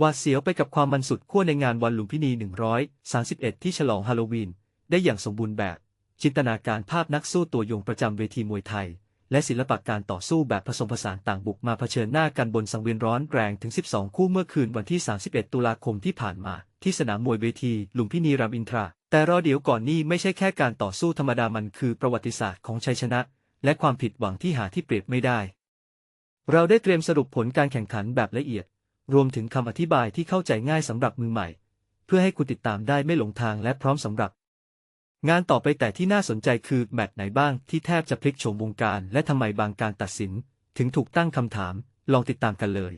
วาดเสียวไปกับความมันสุดขั้วในงานวันลุมพินี 131 ที่ฉลองฮาโลวีน ได้อย่างสมบูรณ์แบบ จินตนาการภาพนักสู้ตัวยงประจำเวทีมวยไทย และศิลปะการต่อสู้แบบผสมผสานต่างบุกมาเผชิญหน้ากันบนสังเวียนร้อนแรงถึง 12 คู่เมื่อคืนวันที่ 31 ตุลาคมที่ผ่านมา ที่สนามมวยเวทีลุมพินีรามอินทรา แต่รอเดี๋ยวก่อนนี่ไม่ใช่แค่การต่อสู้ธรรมดามันคือประวัติศาสตร์ของชัยชนะ และความผิดหวังที่หาที่เปรียบไม่ได้ เราได้เตรียมสรุปผลการแข่งขันแบบละเอียด รวมถึงคำอธิบายที่เข้าใจง่ายสำหรับมือใหม่ เพื่อให้คุณติดตามได้ไม่หลงทางและพร้อมสำหรับ งานต่อไปแต่ที่น่าสนใจคือแมตช์ไหนบ้างที่แทบจะพลิกโฉมวงการ และทำไมบางการตัดสิน ถึงถูกตั้งคำถาม ลองติดตามกันเลย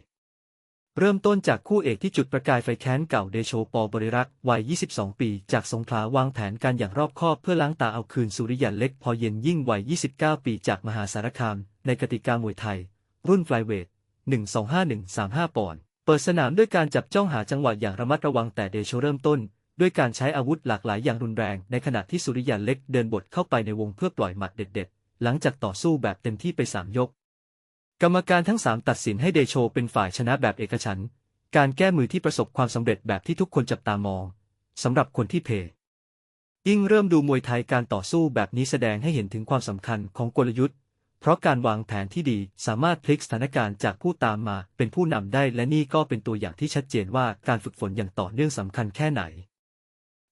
เริ่มต้นจากคู่เอกที่จุดประกายไฟแค้นเก่าเดโชปอบริรักษ์วัย 22 ปี จากสงขลาวางแผนการอย่างรอบคอบเพื่อล้างตาเอาคืนสุริยันเล็กพอเย็นยิ่งวัย 29 ปี จากมหาสารคาม ในกติกามวยไทย รุ่นไฟเวท 125-135 ปอนด์ เปิดสนามด้วยการจับจ้องหาจังหวะอย่างระมัดระวังแต่เดโชเริ่มต้น ด้วยการใช้อาวุธหลากหลายอย่างรุนแรง ในขณะที่สุริยันเล็กเดินบทเข้าไปในวงเพื่อปล่อยหมัดเด็ดๆ หลังจากต่อสู้แบบเต็มที่ไปสามยก กรรมการทั้งสามตัดสินให้เดโชเป็นฝ่ายชนะแบบเอกฉันการแก้มือที่ประสบความสำเร็จแบบที่ทุกคนจับตามองสำหรับคนที่เพยิ่งเริ่มดูมวยไทยการต่อสู้แบบนี้แสดงให้เห็นถึงความสำคัญของกลยุทธ์ เพราะการวางแผนที่ดีสามารถพลิกสถานการณ์จากผู้ตามมาเป็นผู้นำได้และนี่ก็เป็นตัวอย่างที่ชัดเจนว่าการฝึกฝนอย่างต่อเนื่องสำคัญแค่ไหน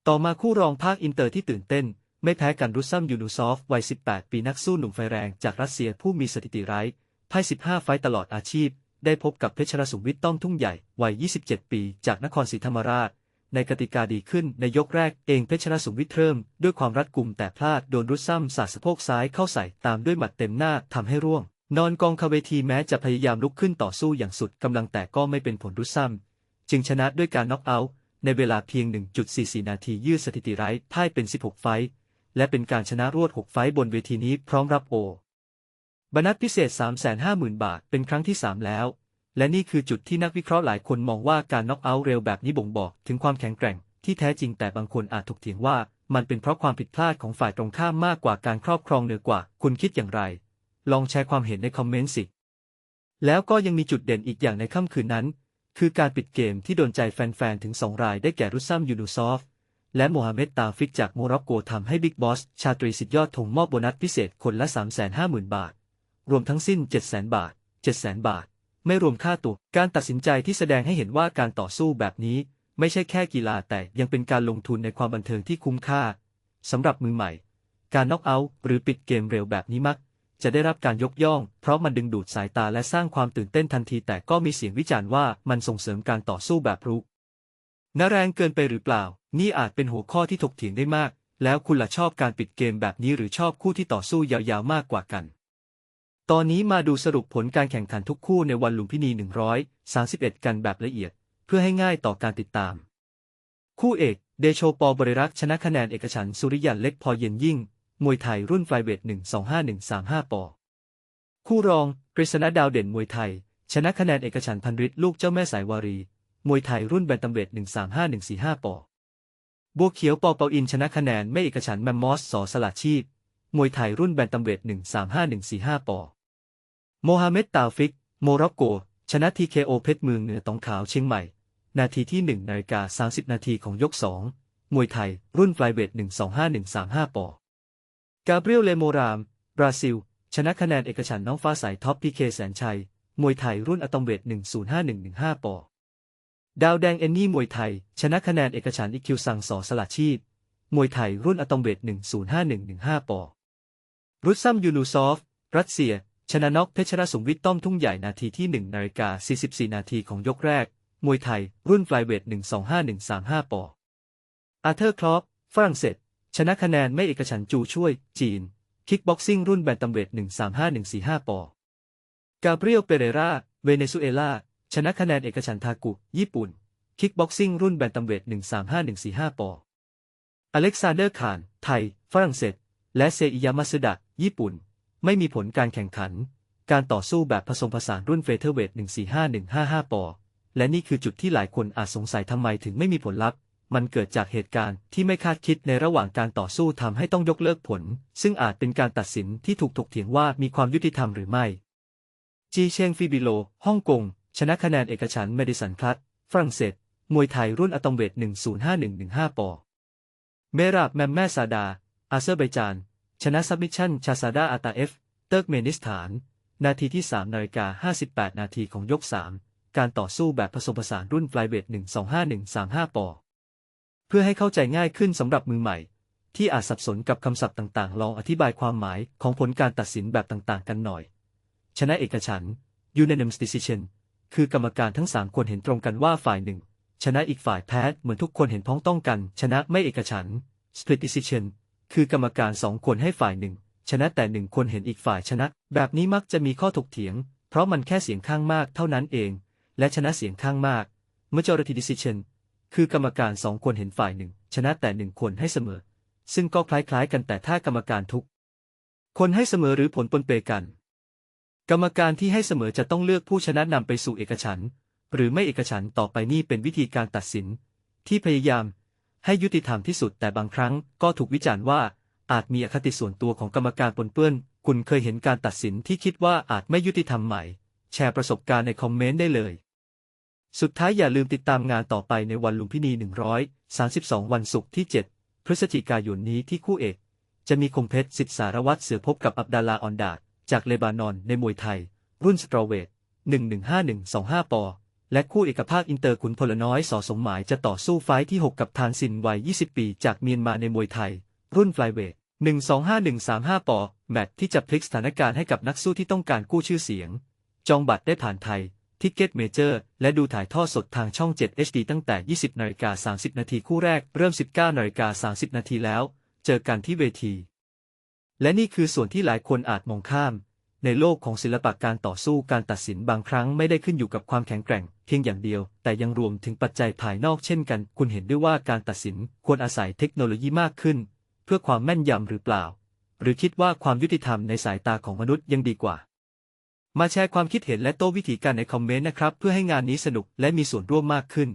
ต่อมาคู่รองภาคอินเตอร์ที่ตื่นเต้น ไม่แพ้กันรุสซัมยูนูซอฟวัย 18 ปีนักสู้หนุ่มไฟแรงจากรัสเซียผู้มีสถิติไร้พ่าย15 ไฟตลอดอาชีพ ได้พบกับเพชรสุวิทย์ต้อมทุ่งใหญ่วัย 27 ปี จากนครศรีธรรมราช ในกติกาดีขึ้นในยกแรกเองเพชรสุวิทเริ่ม ด้วยความรัดกุมแต่พลาดโดนรุสซัมสาดสะโพกซ้ายเข้าใส่ตามด้วยหมัดเต็มหน้าทำให้ร่วง นอนกองคาเวทีแม้จะพยายามลุกขึ้นต่อสู้อย่างสุดกำลังแต่ก็ไม่เป็นผลรุสซัมจึงชนะด้วยการน็อกเอาท์ในเวลาเพียง 1.44 นาทียืดสถิติไร้พ่ายเป็น 16 ไฟต์และเป็นการชนะรวด 6 ไฟต์บนเวทีนี้พร้อมรับโอบนัดพิเศษ 350,000 บาท เป็นครั้งที่ 3 แล้ว และนี่คือจุดที่นักวิเคราะห์หลายคนมองว่าการน็อกเอาท์เร็วแบบนี้บ่งบอกถึงความแข็งแกร่งที่แท้จริงแต่บางคนอาจถกเถียงว่ามันเป็นเพราะความผิดพลาดของฝ่ายตรงข้ามมากกว่าการครอบครองเหนือกว่า คุณคิดอย่างไร ลองแชร์ความเห็นในคอมเมนต์สิ แล้วก็ยังมีจุดเด่นอีกอย่างในค่ำคืนนั้น คือการปิดเกมที่โดนใจแฟนๆ ถึง 2 รายได้แก่รุสซัมยูนูซอฟ และโมฮัมเหม็ดตาฟิกจากโมร็อกโกทำให้บิ๊กบอส ชาตรีสิทธิยอดธงมอบโบนัสพิเศษคนละ 350,000 บาท รวมทั้งสิ้น 700,000 บาท 700,000 บาท ไม่รวมค่าตัว การตัดสินใจที่แสดงให้เห็นว่าการต่อสู้แบบนี้ ไม่ใช่แค่กีฬาแต่ยังเป็นการลงทุนในความบันเทิงที่คุ้มค่าสำหรับมือใหม่ การน็อกเอาท์หรือปิดเกมเร็วแบบนี้มัก จะได้รับการยกย่อง เพราะมันดึงดูดสายตาและสร้างความตื่นเต้นทันที แต่ก็มีเสียงวิจารณ์ว่ามันส่งเสริมการต่อสู้แบบรุกน่าแรงเกินไปหรือเปล่า นี่อาจเป็นหัวข้อที่ถกเถียงได้มาก แล้วคุณล่ะชอบการปิดเกมแบบนี้หรือชอบคู่ที่ต่อสู้ยาวๆมากกว่ากัน ตอนนี้มาดูสรุปผลการแข่งขันทุกคู่ในวันลุมพินี 131 กันแบบละเอียด เพื่อให้ง่ายต่อการติดตาม คู่เอก เดโชปอบริรักษ์ชนะคะแนนเอกฉันสุริยันเล็กพอเย็นยิ่ง มวยไทยรุ่นไฟเวท 125-135 ปอ คู่รองกฤษณดาวเด่นมวยไทย ชนะคะแนนเอกฉันพันฤทธิ์ลูกเจ้าแม่สายวารี มวยไทยรุ่นแบนตัมเวท 135-145 ปอ บัวเขียวปอเปาอินชนะคะแนนไม่เอกฉันแมมมอสสอสละชีพมวยไทยรุ่นแบนตัมเวท 135-145 ปอ โมฮัมเหม็ดตาฟิก โมร็อกโก ชนะทีเคโอเพชรเมืองเหนือตองขาวเชียงใหม่ นาทีที่1นาฬิกา30 นาทีของยก 2 มวยไทย รุ่นไฟเวท 125-135 ปอ กาเบรียลเลโมราม บราซิล ชนะคะแนนเอกฉันน้องฟ้าใสท็อปพีเคแสนชัย มวยไทยรุ่นอะตอมเวท 105-115 ปอ ดาวแดงเอนนี่มวยไทย ชนะคะแนนเอกฉันอีคิวซังสอสละชีพ มวยไทยรุ่นอะตอมเวท 105-115 ปอ รุสซัมยูนูซอฟ รัสเซีย ชนะน็อกเพชรสุวิทย์ต้อมทุ่งใหญ่นาทีที่ 1 นาฬิกา 44 นาทีของยกแรก มวยไทย รุ่นไฟเวท 125-135 ปอ อาเธอร์คลอปฝรั่งเศส ชนะคะแนนไม่เอกฉันจูช่วย จีน คิกบ็อกซิ่งรุ่นแบนตัมเวท 135-145 ปอ กาเบรียล เปเรรา เวเนซุเอลา ชนะคะแนนเอกฉันทากุ ญี่ปุ่น คิกบ็อกซิ่งรุ่นแบนตัมเวท 135-145 ปอ อเล็กซานเดอร์ คาน ไทย ฝรั่งเศส และเซอิยามาสึดะญี่ปุ่น ไม่มีผลการแข่งขัน การต่อสู้แบบผสมผสานรุ่นเฟเธอร์เวท145-155 ปอ และนี่คือจุดที่หลายคนอาจสงสัยทำไมถึงไม่มีผลลัพธ์ มันเกิดจากเหตุการณ์ที่ไม่คาดคิดในระหว่างการต่อสู้ทำให้ต้องยกเลิกผล ซึ่งอาจเป็นการตัดสินที่ถูกถกเถียงว่ามีความยุติธรรมหรือไม่ จีเชงฟิบิโล ฮ่องกง ชนะคะแนนเอกฉันท์เมดิสันพลัดฝรั่งเศส มวยไทยรุ่นอะตอมเวท105115 ปอ เมราบแมมแม่ซาดา อาเซอร์ไบจาน ชนะซับมิชชั่นชาซาดาอาตาเอฟ เติร์กเมนิสถาน นาทีที่ 3นาฬิกา58 นาทีของยก 3 การต่อสู้แบบผสมผสานรุ่นไฟเวท125135 ปอ เพื่อให้เข้าใจง่ายขึ้นสำหรับมือใหม่ ที่อาจสับสนกับคำศัพท์ต่างๆ ลองอธิบายความหมายของผลการตัดสินแบบต่างๆ กันหน่อย ชนะเอกฉันท์ unanimous decision คือกรรมการทั้งสามคนเห็นตรงกันว่าฝ่ายหนึ่ง ชนะอีกฝ่ายแพ้เหมือนทุกคนเห็นพ้องต้องกัน ชนะไม่เอกฉันท์ split decision คือกรรมการสองคนให้ฝ่ายหนึ่ง ชนะแต่หนึ่งคนเห็นอีกฝ่ายชนะ แบบนี้มักจะมีข้อถกเถียง เพราะมันแค่เสียงข้างมากเท่านั้นเอง และชนะเสียงข้างมาก majority decision คือกรรมการสองคนเห็นฝ่ายหนึ่ง ชนะแต่หนึ่งคนให้เสมอ ซึ่งก็คล้ายๆ กันแต่ถ้ากรรมการทุก คนให้เสมอหรือผลปนเปกัน กรรมการที่ให้เสมอจะต้องเลือกผู้ชนะนำไปสู่เอกฉันหรือไม่เอกฉันต่อไปนี่เป็นวิธีการตัดสิน ที่พยายาม ให้ยุติธรรมที่สุดแต่บางครั้งก็ถูกวิจารณ์ว่า อาจมีอคติส่วนตัวของกรรมการปนเปื้อน คุณเคยเห็นการตัดสินที่คิดว่าอาจไม่ยุติธรรมไหมแชร์ประสบการณ์ในคอมเมนต์ได้เลย สุดท้ายอย่าลืมติดตามงานต่อไปในวันลุมพินี 132 วันศุกร์ที่ 7 พฤศจิกายนนี้ที่คู่เอก จะมีคมเพชรสิทธิสารวัตรเสือพบกับอับดาลาออนดาดจากเลบานอนในมวยไทย รุ่นสตรอเวท115125ปอ และคู่เอกภาคอินเตอร์ขุนพลน้อยสอสมหมายจะต่อสู้ไฟที่ 6 กับทานซินวัย 20 ปีจากเมียนมาในมวยไทย รุ่นไฟเวท125135 ปอ แมตช์ที่จะพลิกสถานการณ์ให้กับนักสู้ที่ต้องการกู้ชื่อเสียง จองบัตรได้ผ่านไทยทิกเก็ตเมเจอร์ และดูถ่ายทอดสดทางช่อง 7 HD ตั้งแต่ 20นาฬิกา30 นาทีคู่แรกเริ่ม 19นาฬิกา30 นาทีแล้ว เจอกันที่เวที และนี่คือส่วนที่หลายคนอาจมองข้าม ในโลกของศิลปะการต่อสู้การตัดสินบางครั้งไม่ได้ขึ้นอยู่กับความแข็งแกร่ง เพียงอย่างเดียว แต่ยังรวมถึงปัจจัยภายนอกเช่นกัน คุณเห็นด้วยว่าการตัดสินควรอาศัยเทคโนโลยีมากขึ้น เพื่อความแม่นยำหรือเปล่า หรือคิดว่าความยุติธรรมในสายตาของมนุษย์ยังดีกว่า มาแชร์ความคิดเห็นและโต้วิธีการในคอมเมนต์นะครับ เพื่อให้งานนี้สนุกและมีส่วนร่วมมากขึ้น